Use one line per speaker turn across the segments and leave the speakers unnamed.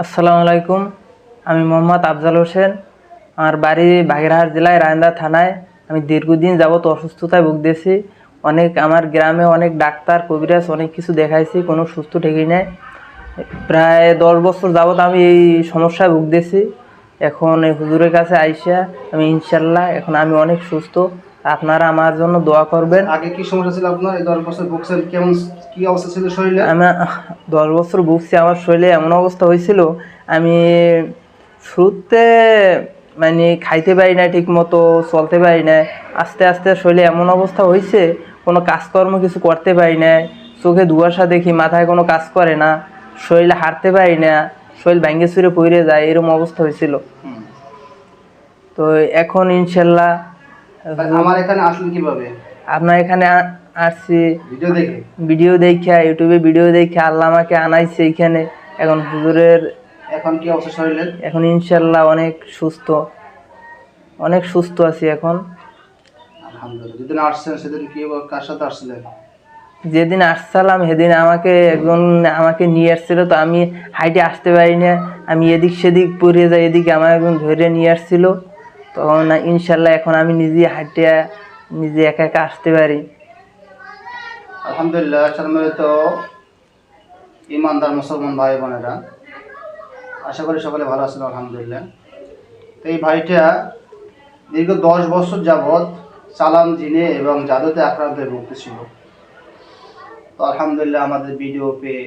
আসসালামু আলাইকুম। আমি মোহাম্মদ আফজাল হোসেন। আমার বাড়ি বাগেরহাট জেলায় রায়ন্দা থানায়। আমি দীর্ঘদিন যাবত অসুস্থতায় ভুগতেছি। অনেক আমার গ্রামে অনেক ডাক্তার, কবিরাজ অনেক কিছু দেখাইছি, কোনো সুস্থ ঠেকি নেই। প্রায় দশ বছর যাবত আমি এই সমস্যায় ভুগতেছি। এখন এই হুজুরের কাছে আইসা আমি ইনশাল্লাহ, এখন আমি অনেক সুস্থ। আপনারা আমার জন্য দোয়া করবেন।
আগে কি সমস্যা ছিল আপনার? এই দশ বছর ভুগছেন কেমন কি অবস্থা ছিল শরীরে?
আমি দশ বছর ভুগছি আমার শরীরে এমন অবস্থা হয়েছিল আমি শুরুতে মানে খাইতে পারি না ঠিক মতো চলতে পারি না। আস্তে আস্তে শরীরে এমন অবস্থা হয়েছে কোনো কাজকর্ম কিছু করতে পারি না। চোখে দুয়াশা দেখি মাথায় কোনো কাজ করে না। শরীরে হারতে পারি না শরীর ভেঙে চুরে পড়ে যায় এরকম অবস্থা হয়েছিল। তো এখন ইনশাল্লাহ
আমার এখানে আসলেন কীভাবে?
আপনার এখানে আসছি।
ভিডিও দেখে?
ভিডিও দেখে ইউটিউবে ভিডিও দেখে আল্লাহ আমাকে আনাইছে এইখানে এখন হুজুরের
এখন কি অবস্থা শরীরের?
এখন ইনশাল্লাহ অনেক সুস্থ। অনেক সুস্থ আছি এখন।
আলহামদুলিল্লাহ। যেদিন আসছেন সেদিন কি কার সাথে আসছিলেন?
যেদিন আসছিলাম সেদিন আমাকে একজন আমাকে নিয়ে আসছিল। তো আমি হাইটে আসতে পারি না আমি এদিক সেদিক পড়ে যাই এদিকে আমার একজন ধরে নিয়ে আসছিল। তখন ইনশাল্লাহ এখন আমি নিজে হাইটে নিজে একা একা আসতে পারি।
আলহামদুলিল্লাহ, সম্মানিত ইমানদার মুসলমান ভাই বোনেরা, আশা করি সকলে ভালো আছেন, আলহামদুলিল্লাহ। তো এই ভাইটা দীর্ঘ দশ বছর যাবৎ চালান জিনে এবং জাদুতে আক্রান্ত হয়ে ভুগতেছিল। তো আলহামদুলিল্লাহ আমাদের ভিডিও পেয়ে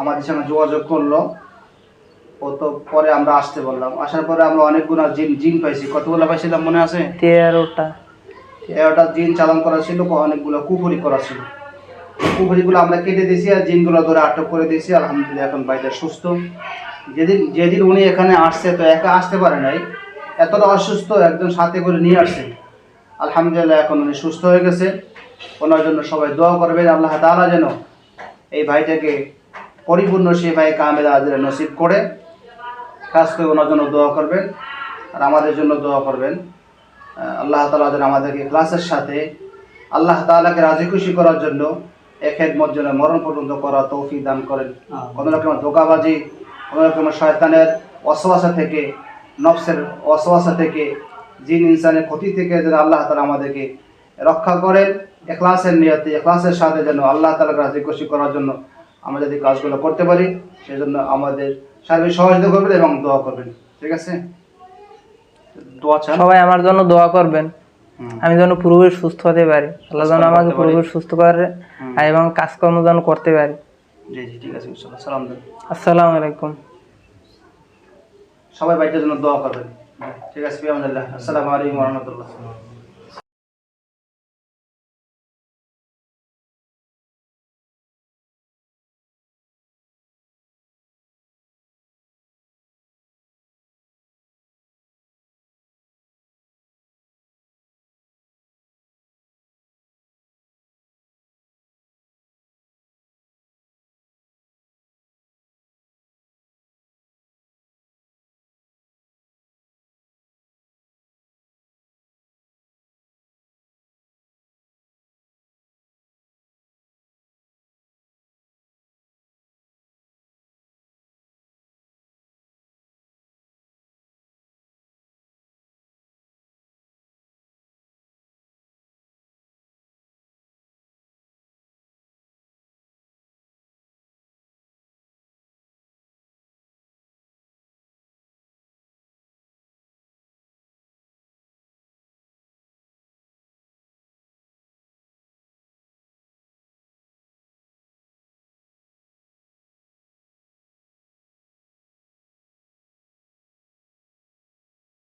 আমাদের সঙ্গে যোগাযোগ করল। ও তো পরে আমরা আসতে বললাম। আসার পরে আমরা অনেকগুলো জিন জিন পাইছি। কতগুলো পাইছিলাম মনে আছে?
তেরোটা।
তেরোটা জিন চালান করা ছিল অনেকগুলো কুপুরি করা ছিল। কুপুরিগুলো আমরা কেটে দিয়েছি আর জিনগুলো ধরে আটক করে দিয়েছি। আলহামদুলিল্লাহ এখন বাড়িতে সুস্থ। যেদিন যেদিন উনি এখানে আসছে তো একা আসতে পারে নাই। এতটা অসুস্থ একজন সাথে করে নিয়ে আসছে। আলহামদুলিল্লাহ এখন উনি সুস্থ হয়ে গেছে। ওনার জন্য সবাই দোয়া করবেন। আল্লাহ তাআলা যেন এই ভাইটাকে পরিপূর্ণ সে ভাই কামেল আজরে নসিব করে। কাজ করে ওনার জন্য দোয়া করবেন আর আমাদের জন্য দোয়া করবেন। আল্লাহ তালা যেন আমাদেরকে ক্লাসের সাথে আল্লাহ তাআলাকে রাজি খুশি করার জন্য এক মত যেন মরণ পর্যন্ত করা তৌফিক দান করেন। কোনো রকমের ধোকাবাজি কোনো রকমের শয়তানের অসবাসা থেকে নফসের অসবাসা থেকে জিন ইনসানের ক্ষতি থেকে যেন আল্লাহ তালা আমাদেরকে রক্ষা করেন। এখলাসের নিয়তে এখলাসের সাথে যেন আল্লাহ তালাকে রাজি খুশি করার জন্য আমরা যদি কাজগুলো করতে পারি সেজন্য আমাদের সার্বিক সহযোগিতা করবেন এবং দোয়া করবেন। ঠিক আছে? দোয়া চান।
সবাই আমার জন্য দোয়া করবেন। আমি যেন পুরোপুরি সুস্থ হতে পারি। আল্লাহ যেন
কাজকর্ম
আমাকে পুরোপুরি সুস্থ করে আর এবং কাজকর্ম যেন করতে পারি।
জি জি ঠিক আছে ইনশাল্লাহ সালাম দেন।
আসসালামু আলাইকুম।
সবাই বাইকের জন্য দোয়া করবেন। ঠিক আছে আলহামদুলিল্লাহ আসসালামু আলাইকুম রহমতুল্লাহ।